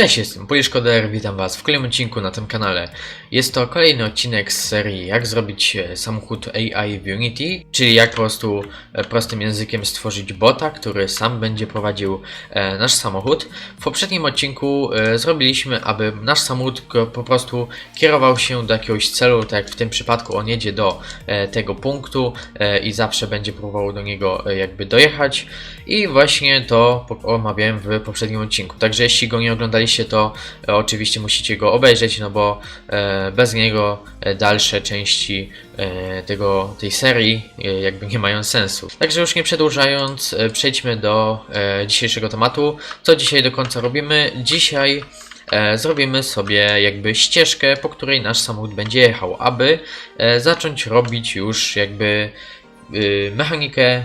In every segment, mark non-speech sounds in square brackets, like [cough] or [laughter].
Cześć, jestem Poliszkoder, witam Was w kolejnym odcinku na tym kanale. Jest to kolejny odcinek z serii Jak zrobić e, samochód AI w Unity, czyli jak po prostu e, prostym językiem stworzyć bota, który sam będzie prowadził e, nasz samochód. W poprzednim odcinku zrobiliśmy, aby nasz samochód po prostu kierował się do jakiegoś celu, tak jak w tym przypadku on jedzie do tego punktu i zawsze będzie próbował do niego jakby dojechać. I właśnie to omawiałem w poprzednim odcinku. Także jeśli go nie oglądaliście, to e, oczywiście musicie go obejrzeć, no bo e, bez niego e, dalsze części tego, tej serii jakby nie mają sensu. Także już nie przedłużając, przejdźmy do dzisiejszego tematu. Co dzisiaj do końca robimy? Dzisiaj zrobimy sobie jakby ścieżkę, po której nasz samochód będzie jechał, aby zacząć robić już jakby mechanikę, y,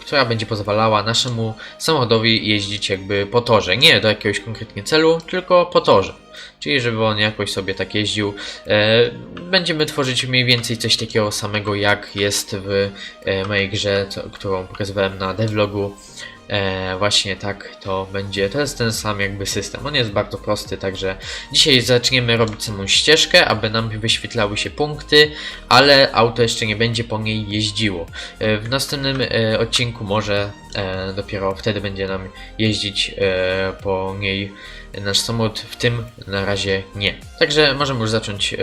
która będzie pozwalała naszemu samochodowi jeździć jakby po torze. Nie do jakiegoś konkretnie celu, tylko po torze. Czyli żeby on jakoś sobie tak jeździł. E, Będziemy tworzyć mniej więcej coś takiego samego jak jest w e, mojej grze, którą pokazywałem na devlogu. E, właśnie tak to będzie. To jest ten sam jakby system. On jest bardzo prosty, także dzisiaj zaczniemy robić samą ścieżkę, aby nam wyświetlały się punkty, ale auto jeszcze nie będzie po niej jeździło. E, W następnym e, odcinku może dopiero wtedy będzie nam jeździć e, po niej nasz samochód, w tym na razie nie. Także możemy już zacząć e,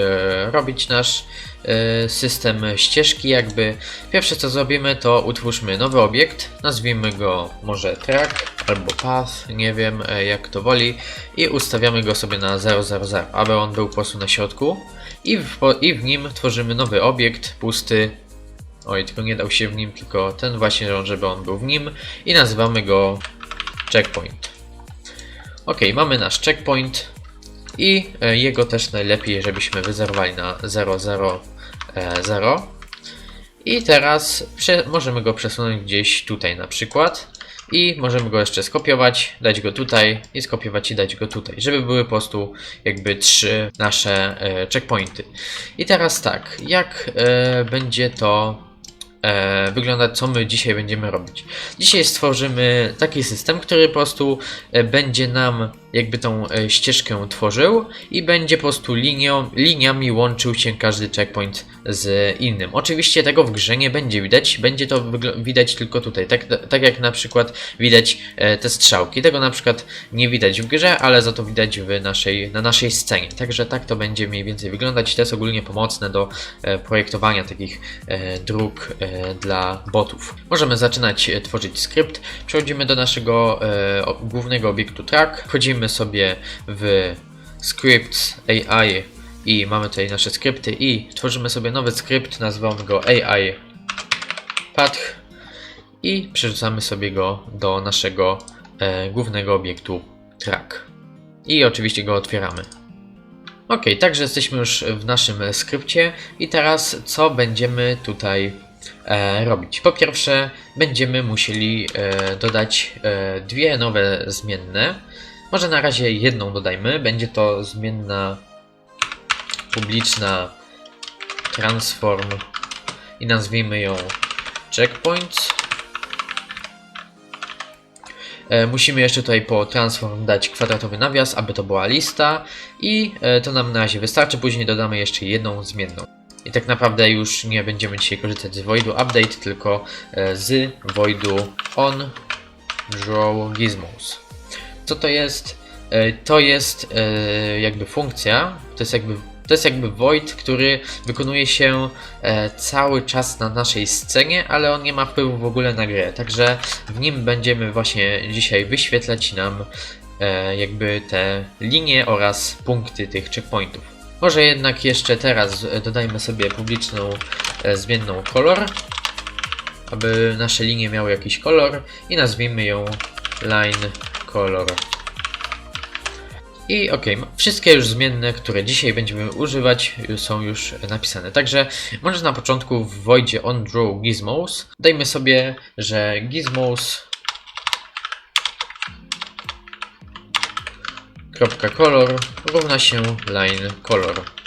robić nasz e, system ścieżki jakby. Pierwsze co zrobimy to utwórzmy nowy obiekt, nazwijmy go może track albo path, nie wiem e, jak to woli i ustawiamy go sobie na 000, aby on był po prostu na środku i w, i w nim tworzymy nowy obiekt pusty Oj, tylko nie dał się w nim, tylko ten właśnie, żeby on był w nim i nazywamy go checkpoint. Ok, mamy nasz checkpoint i e, jego też najlepiej, żebyśmy wyzerowali na 000. I teraz możemy go przesunąć gdzieś tutaj na przykład. I możemy go jeszcze skopiować, dać go tutaj i skopiować i dać go tutaj, żeby były po prostu jakby trzy nasze e, checkpointy. I teraz tak, jak e, będzie to e, wyglądać, co my dzisiaj będziemy robić. Dzisiaj stworzymy taki system, który po prostu e, będzie nam jakby tą e, ścieżkę tworzył i będzie po prostu linią, liniami łączył się każdy checkpoint z innym. Oczywiście tego w grze nie będzie widać, będzie to widać tylko tutaj, tak, tak jak na przykład widać e, te strzałki. Tego na przykład nie widać w grze, ale za to widać w naszej, na naszej scenie. Także tak to będzie mniej więcej wyglądać. To jest ogólnie pomocne do e, projektowania takich dróg dla botów. Możemy zaczynać tworzyć skrypt. Przechodzimy do naszego głównego obiektu track. Wchodzimy sobie w scripts AI i mamy tutaj nasze skrypty i tworzymy sobie nowy skrypt, nazywamy go AI path i przerzucamy sobie go do naszego e, głównego obiektu track. I oczywiście go otwieramy. Ok, także jesteśmy już w naszym skrypcie i teraz co będziemy tutaj e, robić? Po pierwsze będziemy musieli e, dodać e, dwie nowe zmienne. Może na razie jedną dodajmy. Będzie to zmienna publiczna transform i nazwijmy ją checkpoints. E, Musimy jeszcze tutaj po transform dać kwadratowy nawias, aby to była lista i e, to nam na razie wystarczy, później dodamy jeszcze jedną zmienną. I tak naprawdę już nie będziemy dzisiaj korzystać z voidu update, tylko e, z voidu on draw gizmos. Co to jest? E, To jest e, jakby funkcja, to jest jakby to jest jakby void, który wykonuje się e, cały czas na naszej scenie, ale on nie ma wpływu w ogóle na grę. Także w nim będziemy właśnie dzisiaj wyświetlać nam jakby te linie oraz punkty tych checkpointów. Może jednak jeszcze teraz dodajmy sobie publiczną zmienną kolor, aby nasze linie miały jakiś kolor i nazwijmy ją line color. I ok, wszystkie już zmienne, które dzisiaj będziemy używać, y, są już napisane. Także może na początku w voidzie on draw gizmos dajmy sobie, że gizmos color równa się line color.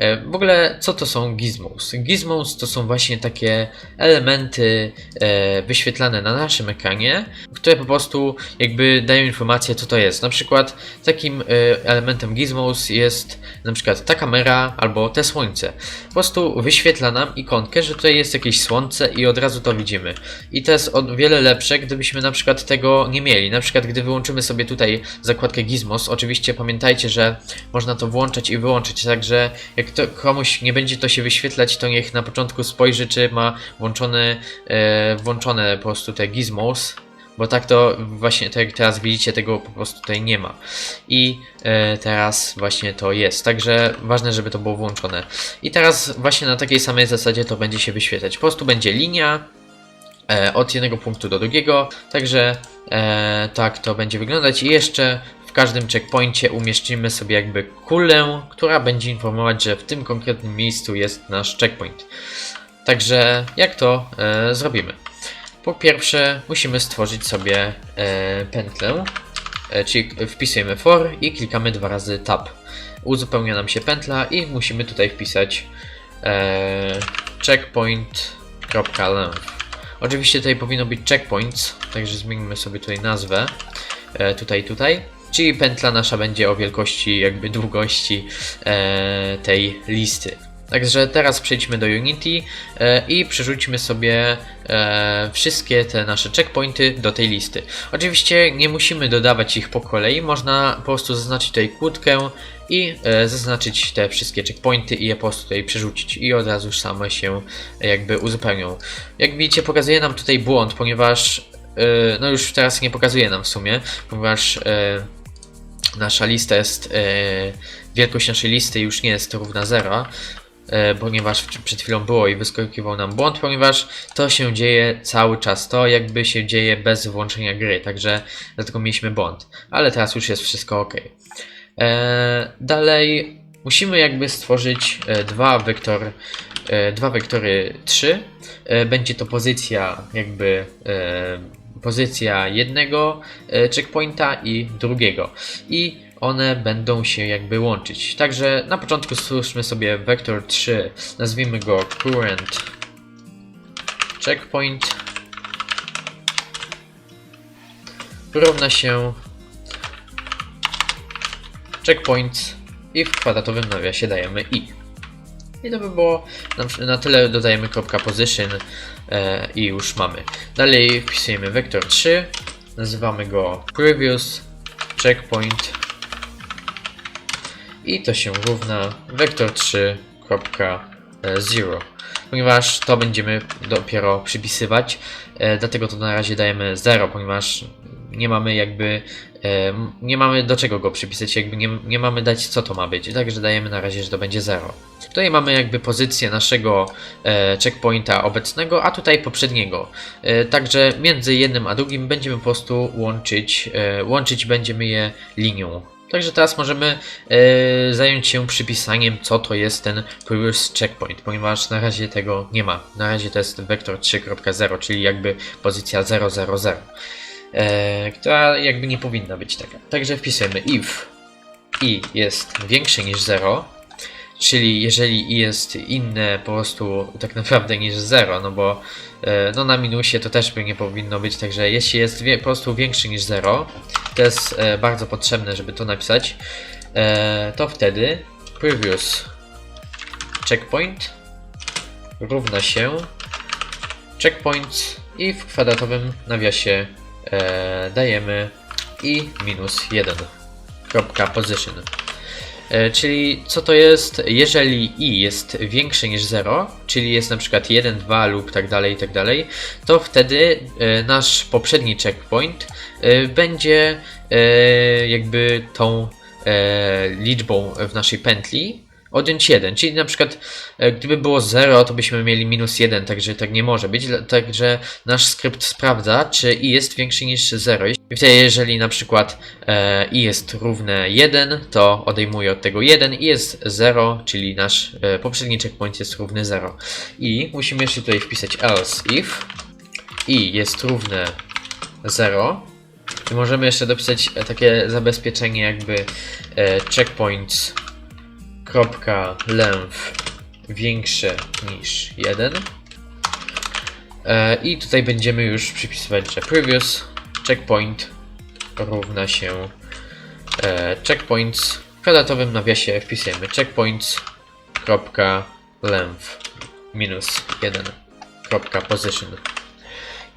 E, W ogóle, co to są gizmos? Gizmos to są właśnie takie elementy e, wyświetlane na naszym ekranie, które po prostu jakby dają informację, co to jest. Na przykład takim e, elementem gizmos jest na przykład ta kamera albo te słońce. Po prostu wyświetla nam ikonkę, że tutaj jest jakieś słońce i od razu to widzimy. I to jest o wiele lepsze, gdybyśmy na przykład tego nie mieli. Na przykład, gdy wyłączymy sobie tutaj zakładkę Gizmos, oczywiście pamiętajcie, że można to włączać i wyłączyć, także jak to komuś nie będzie to się wyświetlać, to niech na początku spojrzy, czy ma włączone, e, włączone po prostu te Gizmos, bo tak to właśnie, tak jak teraz widzicie, tego po prostu tutaj nie ma. I e, teraz właśnie to jest, także ważne, żeby to było włączone. I teraz właśnie na takiej samej zasadzie to będzie się wyświetlać. Po prostu będzie linia, e, od jednego punktu do drugiego. Także e, tak to będzie wyglądać. I jeszcze w każdym checkpoincie umieszczymy sobie jakby kulę, która będzie informować, że w tym konkretnym miejscu jest nasz checkpoint. Także jak to e, zrobimy? Po pierwsze musimy stworzyć sobie e, pętlę, e, czyli wpisujemy for i klikamy dwa razy tab. Uzupełnia nam się pętla i musimy tutaj wpisać e, checkpoint.length. Oczywiście tutaj powinno być checkpoints, także zmienimy sobie tutaj nazwę. E, tutaj, tutaj. Czyli pętla nasza będzie o wielkości, jakby długości e, tej listy. Także teraz przejdźmy do Unity e, i przerzućmy sobie e, wszystkie te nasze checkpointy do tej listy. Oczywiście nie musimy dodawać ich po kolei, można po prostu zaznaczyć tutaj kłódkę i e, zaznaczyć te wszystkie checkpointy i je po prostu tutaj przerzucić i od razu same się jakby uzupełnią. Jak widzicie pokazuje nam tutaj błąd, ponieważ e, no już teraz nie pokazuje nam w sumie, ponieważ e, nasza lista jest, e, wielkość naszej listy już nie jest równa 0, e, ponieważ przed chwilą było i wyskakiwał nam błąd, ponieważ to się dzieje cały czas, to jakby się dzieje bez włączenia gry, także dlatego mieliśmy błąd, ale teraz już jest wszystko ok. E, dalej musimy jakby stworzyć dwa wektor, dwa wektory 3. E, będzie to pozycja jakby pozycja jednego e, checkpointa i drugiego. I one będą się jakby łączyć. Także na początku stwórzmy sobie wektor 3, nazwijmy go current checkpoint równa się checkpoint i w kwadratowym nawiasie dajemy i. I to by było na, na tyle. Dodajemy kropka position e, i już mamy. Dalej wpisujemy vector 3, nazywamy go previous checkpoint. I to się równa. Vector 3.0 ponieważ to będziemy dopiero przypisywać e, dlatego to na razie dajemy 0 ponieważ nie mamy jakby e, nie mamy do czego go przypisać jakby nie, nie mamy dać co to ma być także dajemy na razie, że to będzie 0 tutaj mamy jakby pozycję naszego e, checkpointa obecnego, a tutaj poprzedniego. E, także między jednym a drugim będziemy po prostu łączyć, łączyć będziemy je linią. Także teraz możemy zająć się przypisaniem, co to jest ten previous checkpoint, ponieważ na razie tego nie ma. Na razie to jest vektor 3.0, czyli jakby pozycja 000, e, która jakby nie powinna być taka. Także wpisujemy if i jest większe niż 0, Czyli jeżeli i jest inne po prostu tak naprawdę niż 0, no bo e, no na minusie to też by nie powinno być, także jeśli jest po prostu większy niż 0, to jest e, bardzo potrzebne, żeby to napisać, e, to wtedy previous checkpoint równa się checkpoint i w kwadratowym nawiasie e, dajemy i minus 1 kropka position. E, Czyli co to jest, jeżeli i jest większe niż 0, czyli jest na przykład 1, 2 lub tak dalej, tak dalej, to wtedy e, nasz poprzedni checkpoint e, będzie e, jakby tą e, liczbą w naszej pętli odjąć 1, czyli na przykład e, gdyby było 0, to byśmy mieli minus 1, także tak nie może być, także nasz skrypt sprawdza, czy i jest większy niż 0. I wtedy jeżeli na przykład e, i jest równe 1, to odejmuje od tego 1 i jest 0, czyli nasz e, poprzedni checkpoint jest równy 0. I musimy jeszcze tutaj wpisać else if i jest równe 0. I możemy jeszcze dopisać e, takie zabezpieczenie jakby e, checkpoints kropka length większe niż 1 e, i tutaj będziemy już przypisywać, że previous checkpoint równa się e, checkpoints. W kwadratowym nawiasie wpisujemy checkpoints kropka length minus 1 kropka position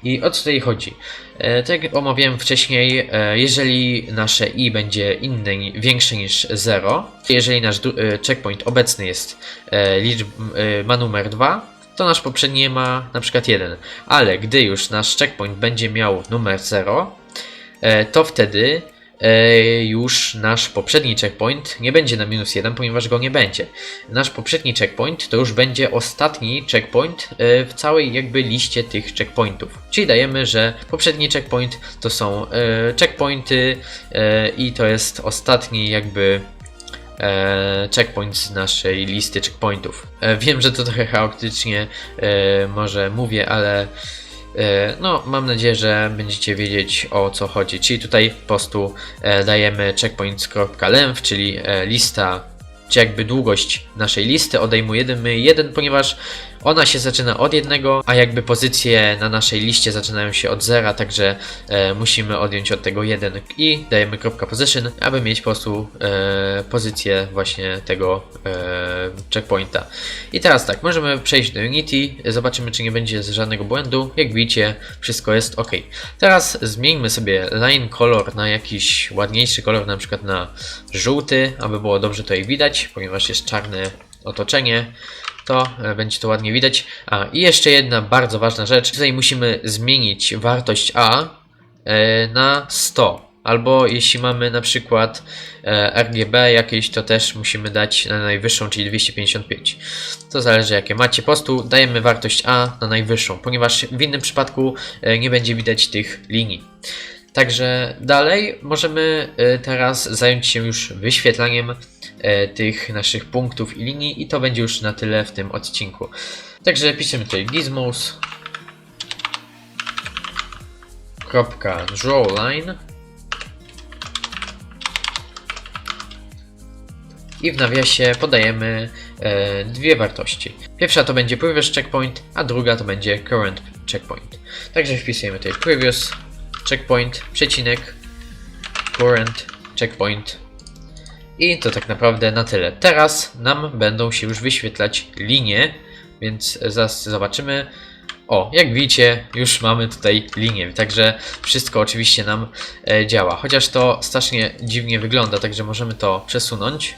i o co tutaj chodzi? E, tak jak omawiałem wcześniej, e, jeżeli nasze i będzie inne, większe niż 0, jeżeli nasz e, checkpoint obecny jest liczb, ma numer 2, to nasz poprzedni ma na przykład 1. Ale gdy już nasz checkpoint będzie miał numer 0, e, to wtedy już nasz poprzedni checkpoint nie będzie na minus 1, ponieważ go nie będzie. Nasz poprzedni checkpoint to już będzie ostatni checkpoint e, w całej jakby liście tych checkpointów. Czyli dajemy, że poprzedni checkpoint to są e, checkpointy e, i to jest ostatni jakby e, checkpoint z naszej listy checkpointów. E, wiem, że to trochę chaotycznie e, może mówię, ale e, no, mam nadzieję, że będziecie wiedzieć o co chodzi. Czyli tutaj po prostu e, dajemy checkpoints.length, czyli e, lista, czy jakby długość naszej listy odejmujemy jeden, ponieważ ona się zaczyna od jednego, a jakby pozycje na naszej liście zaczynają się od zera, także e, musimy odjąć od tego jeden i dajemy kropka position, aby mieć po prostu e, pozycję właśnie tego e, checkpointa. I teraz tak, możemy przejść do Unity, zobaczymy czy nie będzie żadnego błędu. Jak widzicie, wszystko jest ok. Teraz zmieńmy sobie line color na jakiś ładniejszy kolor, na przykład na żółty, aby było dobrze tutaj widać, ponieważ jest czarne otoczenie to e, będzie to ładnie widać. A i jeszcze jedna bardzo ważna rzecz. Tutaj musimy zmienić wartość A e, na 100. Albo jeśli mamy na przykład e, RGB jakieś, to też musimy dać na najwyższą, czyli 255. To zależy jakie macie. Po prostu dajemy wartość A na najwyższą, ponieważ w innym przypadku nie będzie widać tych linii. Także dalej możemy teraz zająć się już wyświetlaniem tych naszych punktów i linii i to będzie już na tyle w tym odcinku. Także piszemy tutaj gizmos kropka drawline i w nawiasie podajemy e, dwie wartości. Pierwsza to będzie previous checkpoint, a druga to będzie current checkpoint. Także wpisujemy tutaj previous checkpoint, przecinek, current checkpoint i to tak naprawdę na tyle. Teraz nam będą się już wyświetlać linie, więc zaraz zobaczymy. O, jak widzicie, już mamy tutaj linię, także wszystko oczywiście nam e, działa. Chociaż to strasznie dziwnie wygląda, także możemy to przesunąć.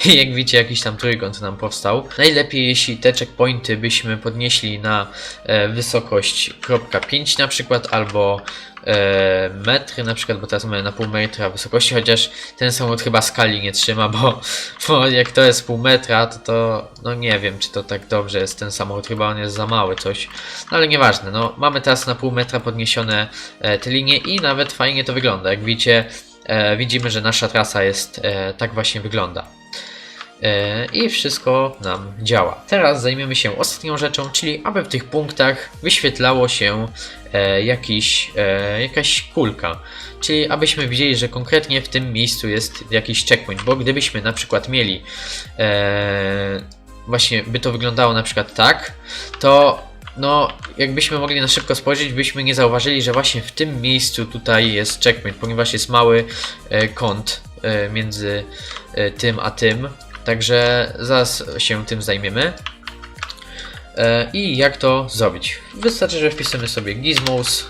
[laughs] Jak widzicie, jakiś tam trójkąt nam powstał. Najlepiej, jeśli te checkpointy byśmy podnieśli na e, wysokość 0.5 na przykład, albo e, metry na przykład, bo teraz mamy na pół metra wysokości, chociaż ten samochód chyba skali nie trzyma, bo, [laughs] bo jak to jest pół metra, to to, no nie wiem, czy to tak dobrze jest ten samochód, chyba on jest za mały coś, no ale nieważne, no mamy teraz na pół metra podniesione e, te linie i nawet fajnie to wygląda, jak widzicie, e, widzimy, że nasza trasa jest, e, tak właśnie wygląda. E, I wszystko nam działa. Teraz zajmiemy się ostatnią rzeczą, czyli aby w tych punktach wyświetlało się e, jakiś, e, jakaś kulka. Czyli abyśmy widzieli, że konkretnie w tym miejscu jest jakiś checkpoint, bo gdybyśmy na przykład mieli właśnie by to wyglądało na przykład tak, to no jakbyśmy mogli na szybko spojrzeć, byśmy nie zauważyli, że właśnie w tym miejscu tutaj jest checkpoint, ponieważ jest mały kąt między tym a tym. Także zaraz się tym zajmiemy. E, I jak to zrobić? Wystarczy, że wpisujemy sobie gizmos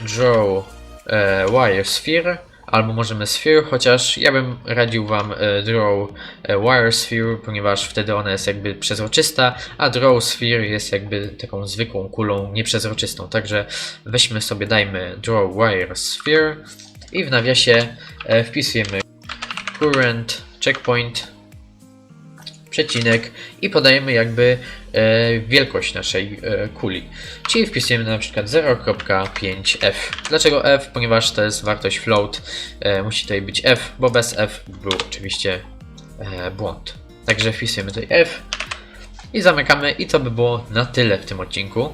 draw e, wire sphere albo możemy sphere, chociaż ja bym radził Wam e, draw wire sphere, ponieważ wtedy ona jest jakby przezroczysta, a draw sphere jest jakby taką zwykłą kulą nieprzezroczystą. Także weźmy sobie, dajmy draw wire sphere i w nawiasie wpisujemy current checkpoint przecinek i podajemy jakby e, wielkość naszej e, kuli. Czyli wpisujemy na przykład 0.5f. Dlaczego f? Ponieważ to jest wartość float. E, musi tutaj być f, bo bez f był oczywiście e, błąd. Także wpisujemy tutaj f i zamykamy i to by było na tyle w tym odcinku.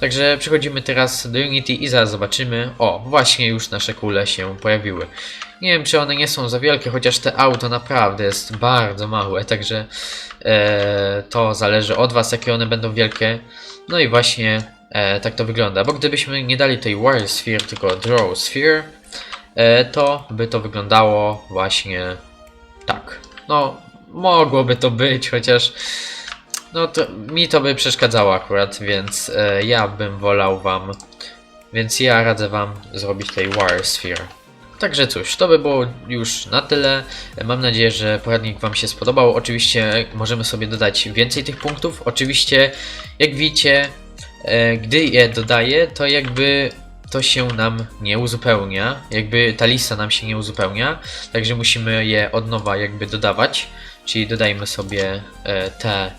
Także przechodzimy teraz do Unity i zaraz zobaczymy. O, właśnie już nasze kule się pojawiły. Nie wiem, czy one nie są za wielkie, chociaż te auto naprawdę jest bardzo małe, także e, to zależy od Was, jakie one będą wielkie. No i właśnie e, tak to wygląda. Bo gdybyśmy nie dali tej Wire Sphere, tylko Draw Sphere, e, to by to wyglądało właśnie tak. No, mogłoby to być, chociaż no to mi to by przeszkadzało akurat, więc e, ja bym wolał wam, więc ja radzę wam zrobić tej Wire Sphere. Także cóż, to by było już na tyle. Mam nadzieję, że poradnik Wam się spodobał. Oczywiście możemy sobie dodać więcej tych punktów. Oczywiście, jak widzicie, e, gdy je dodaję, to jakby to się nam nie uzupełnia. Jakby ta lista nam się nie uzupełnia. Także musimy je od nowa jakby dodawać. Czyli dodajmy sobie e, te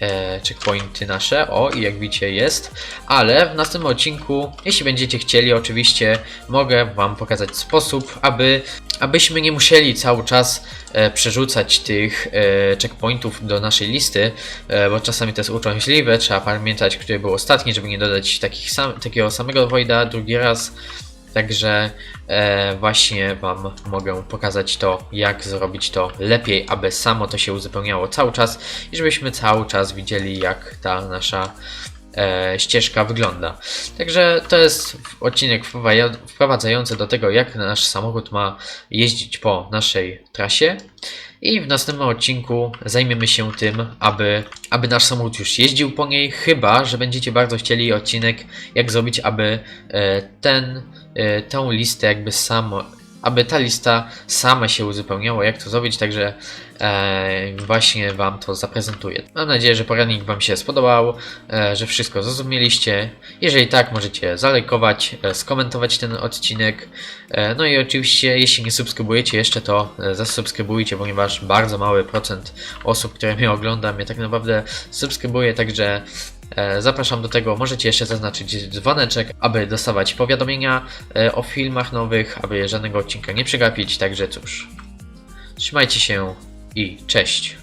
e, checkpointy nasze. O, i jak widzicie jest. Ale w następnym odcinku, jeśli będziecie chcieli, oczywiście mogę Wam pokazać sposób, aby abyśmy nie musieli cały czas e, przerzucać tych e, checkpointów do naszej listy, e, bo czasami to jest uciążliwe, trzeba pamiętać, który był ostatni, żeby nie dodać sam, takiego samego Voida drugi raz. Także e, właśnie Wam mogę pokazać to, jak zrobić to lepiej, aby samo to się uzupełniało cały czas i żebyśmy cały czas widzieli, jak ta nasza e, ścieżka wygląda. Także to jest odcinek wprowadza- wprowadzający do tego, jak nasz samochód ma jeździć po naszej trasie. I w następnym odcinku zajmiemy się tym, aby, aby nasz samochód już jeździł po niej, chyba że będziecie bardzo chcieli odcinek, jak zrobić, aby e, ten, e, tę listę jakby samo, aby ta lista sama się uzupełniała, jak to zrobić, także e, właśnie Wam to zaprezentuję. Mam nadzieję, że poradnik Wam się spodobał, e, że wszystko zrozumieliście. Jeżeli tak, możecie zalajkować, e, skomentować ten odcinek. E, no i oczywiście, jeśli nie subskrybujecie jeszcze, to e, zasubskrybujcie, ponieważ bardzo mały procent osób, które mnie ogląda, mnie tak naprawdę subskrybuje, także Zapraszam do tego, możecie jeszcze zaznaczyć dzwoneczek, aby dostawać powiadomienia e, o filmach nowych, aby żadnego odcinka nie przegapić, także cóż. Trzymajcie się i cześć.